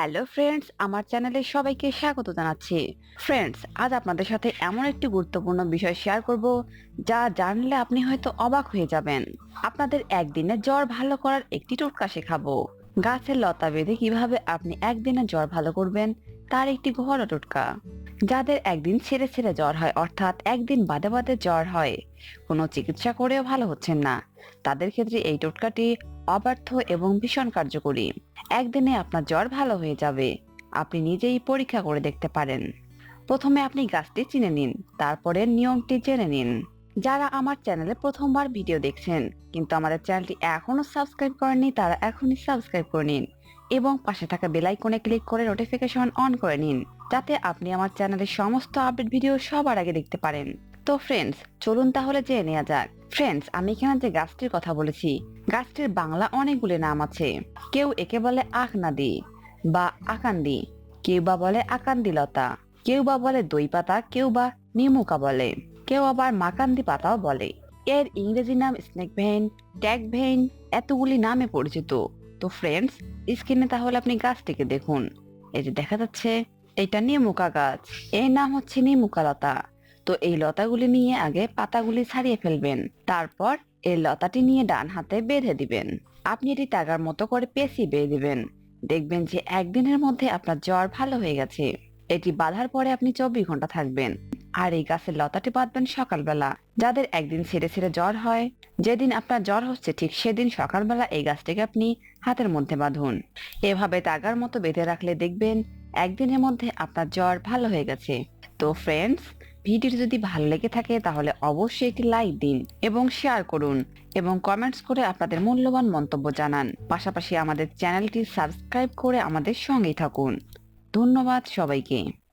Hello friends, আমার চ্যানেলে সবাইকে স্বাগত জানাচ্ছি। ফ্রেন্ডস, আজ আপনাদের সাথে এমন একটি গুরুত্বপূর্ণ বিষয় শেয়ার করব, যা জানলে আপনি হয়তো অবাক হয়ে যাবেন। আপনাদের একদিনে জ্বর ভালো করার একটি টোটকা শেখাবো। গাছের লতা বেঁধে কীভাবে আপনি একদিনে জ্বর ভালো করবেন, তার একটি ঘরোয়া টোটকা। যাদের একদিন ছেড়ে ছেড়ে জ্বর হয়, অর্থাৎ একদিন বাদে বাদে জ্বর হয়, কোনো চিকিৎসা করেও ভালো হচ্ছেন না। তাদের ক্ষেত্রে এই টোটকাটি অবার্থ এবং ভীষণ কার্যকরী। একদিনে আপনার জ্বর ভালো হয়ে যাবে। আপনি নিজেই পরীক্ষা করে দেখতে পারেন। প্রথমে আপনি গাছটি চিনে নিন, তারপরে নিয়মটি জেনে নিন। যারা আমার চ্যানেলে প্রথমবার ভিডিও দেখছেন, কিন্তু আমাদের চ্যানেলটি এখনও সাবস্ক্রাইব করেননি, তারা এখনই সাবস্ক্রাইব করে নিন এবং পাশে থাকা বেল আইকনে ক্লিক করে নোটিফিকেশন অন করে নিন, যাতে আপনি আমার চ্যানেলের সমস্ত আপডেট ভিডিও সবার আগে দেখতে পারেন। তো ফ্রেন্ডস চলুন তাহলে জেনে নেওয়া যাক। ফ্রেন্ডস আমি এখানে যে গাছটির কথা বলেছি, গাছটির বাংলা অনেকগুলি নাম আছে। কেউ একে বলে আখনাদি বা আকান্দি, কেউ বা বলে আকান্দি লতা কেউ বা বলে দই পাতা কেউ বা নিমুকা বলে, কেউ আবার মাকান্দি পাতাও বলে। এর ইংরেজি নাম স্নেক ভেইন ট্যাগ ভেইন এতগুলি নামে পরিচিত। তো ফ্রেন্ডস স্ক্রিনে তাহলে আপনি গাছটিকে দেখুন। এই যে দেখা যাচ্ছে, এটা নিমুকা গাছ। এর নাম হচ্ছে নিমুকা লতা তো এই লতাগুলি নিয়ে আগে পাতাগুলি ছাড়িয়ে ফেলবেন। তারপর এই লতাটি নিয়ে ডান হাতে বেঁধে দিবেন। আপনি এটি তাগার মতো করে পেঁচিয়ে বেঁধে দিবেন। দেখবেন যে একদিনের মধ্যে আপনার জ্বর ভালো হয়ে গেছে। এটি বাঁধার পরে আপনি চব্বিশ ঘণ্টা থাকবেন। আর এই গাছের লতাটি বাঁধবেন সকালবেলা। যাদের একদিন ছেড়ে ছেড়ে জ্বর হয়, যেদিন আপনার জ্বর হচ্ছে ঠিক সেদিন সকালবেলা এই গাছটিকে আপনি হাতের মধ্যে বাঁধুন। এভাবে তাগার মতো বেঁধে রাখলে দেখবেন একদিনের মধ্যে আপনার জ্বর ভালো হয়ে গেছে। তো ফ্রেন্ডস ভিডিওটি যদি ভালো লেগে থাকে, তাহলে অবশ্যই একটি লাইক দিন এবং শেয়ার করুন এবং কমেন্টস করে আপনাদের মূল্যবান মন্তব্য জানান। পাশাপাশি আমাদের চ্যানেলটি সাবস্ক্রাইব করে আমাদের সঙ্গেই থাকুন। ধন্যবাদ সবাইকে।